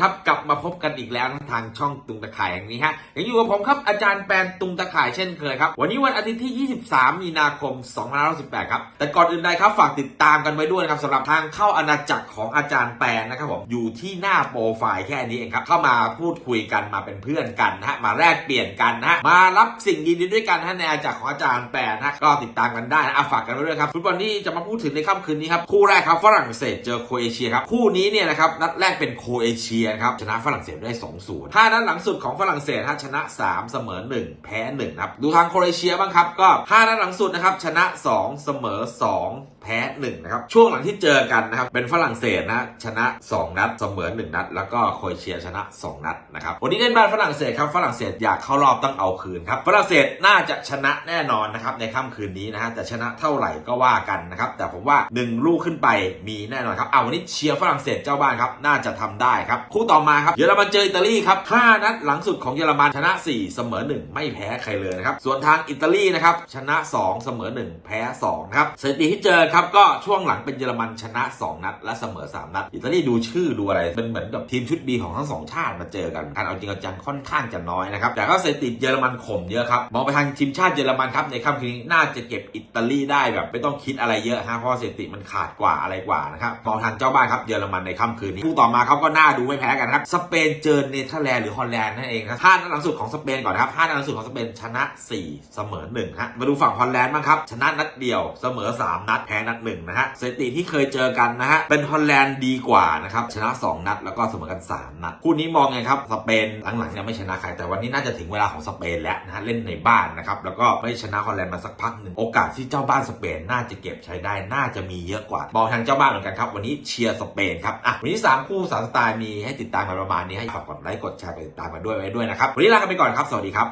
ครับ กลับมาพบกันอีกแล้วนะทางช่องตุงตะข่ายแห่งนี้ฮะยังอยู่กับผมครับอาจารย์แปนตุงตะข่ายเช่นเคยครับ วันนี้วันอาทิตย์ที่ 23 มีนาคม 2518 ครับ แต่ก่อนอื่นใดครับฝากติดตามกันไว้ด้วยนะครับสำหรับทางเข้าอาณาจักรของอาจารย์แปนนะครับผมอยู่ที่หน้าโปรไฟล์แค่นี้เองครับเข้ามาพูดคุยกันมาเป็นเพื่อนกันนะฮะมาแลกเปลี่ยนกันนะฮะมารับสิ่งดีๆด้วยกันนะฮะในอาณาจักรของอาจารย์แปนนะก็ติดตามกันได้นะฝากกันไว้ด้วยครับฟุตบอลที่จะมาพูดถึงในค่ำคืนนี้ครับคู่แรกครับฝรั่งเศสเจอโคเอเชียครับคู่นี้เนี่ยนะครับนัดแรกเป็นโคเอเชียนะครับชนะฝรั่งเศสได้2-0ห้านัดหลังสุดของฝรั่งเศสฮะชนะ 3 เสมอ 1 แพ้ 1 ครับ ดูทางโครเอเชียบ้างครับ ก็5นัดหลังสุดนะครับชนะ 2 เสมอ 2 แพ้ 1 นะครับ ช่วงหลังที่เจอกันนะครับ เป็นฝรั่งเศสนะชนะ 2 นัด เสมอ 1 นัด แล้วก็โครเอเชียชนะ 2 นัดนะครับวันนี้เล่นบ้านฝรั่งเศสครับฝรั่งเศสอยากเข้ารอบต้องเอาคืนครับฝรั่งเศสน่าจะชนะแน่นอนนะครับในค่ำคืนนี้นะฮะแต่ชนะเท่าไหร่ก็ว่ากันนะครับแต่ผมว่า 1 ลูกขึ้นไปมีแน่นอนครับเอาวันนี้เชียร์ฝรั่งเศสเจ้าบ้านครับน่าจะทำได้ครับคู่คู่ต่อมาครับเยอรมันเจออิตาลีครับ5นัดหลังสุดของเยอรมันชนะ 4 เสมอ 1 ไม่แพ้ใครเลยนะครับส่วนทางอิตาลีนะครับชนะ 2 เสมอ 1 แพ้2ครับสถิติที่เจอครับก็ช่วงหลังเป็นเยอรมันชนะ 2 นัด และเสมอ 3 นัด อิตาลีดูชื่อดูอะไรเป็นเหมือนกับทีมชุด B ของทั้งสองชาติมาเจอกันการเอาจริงเอาจังค่อนข้างจะน้อยนะครับแต่ก็สถิติเยอรมันข่มเยอะครับมองไปทางทีมชาติเยอรมันครับในค่ำคืนนี้น่าจะเก็บอิตาลีได้แบบไม่ต้องคิดอะไรเยอะฮะเพราะสถิติมันขาดกว่าอะไรกว่านะครับมองทางเจ้าบ้านครับเยอรมันในค่ำคืนนี้คู่ต่อมาครับก็น่าดูไม่แพ้กันครับ สเปนเจอเนเธอร์แลนด์หรือฮอลแลนด์นั่นเองครับห้านัดหลังสุดของสเปนก่อนนะครับห้านัดหลังสุดของสเปนชนะ 4 เสมอ1ฮะมาดูฝั่งฮอลแลนด์บ้างครับ ชนะนัดเดียวเสมอ 3 นัดแพ้นัดหนึ่งนะฮะสถิติที่เคยเจอกันนะฮะเป็นฮอลแลนด์ดีกว่านะครับชนะ 2 นัดแล้วก็เสมอกัน 3 นัดคู่นี้มองไงครับสเปนหลังๆเนี่ยไม่ชนะใครแต่วันนี้น่าจะถึงเวลาของสเปนแล้วนะฮะเล่นในบ้านนะครับแล้วก็ไม่ชนะฮอลแลนด์มาสักพักหนึ่งโอกาสที่เจ้าบ้านสเปนน่าจะเก็บใช้ได้น่าจะมีเยอะกว่าบอกทางเจ้าบ้านเหมือนกันครับวันนี้เชียร์สเปนครับอะวันนี้สามคู่สามสไตล์มีให้ติดตามกันประมาณนี้ให้ฝากกดไลค์กดแชร์ไปติดตามกันด้วยไว้ด้วยนะครับวันนี้ลากันไปก่อนครับสวัสดีครั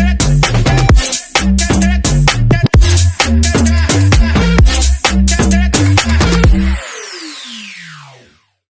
บ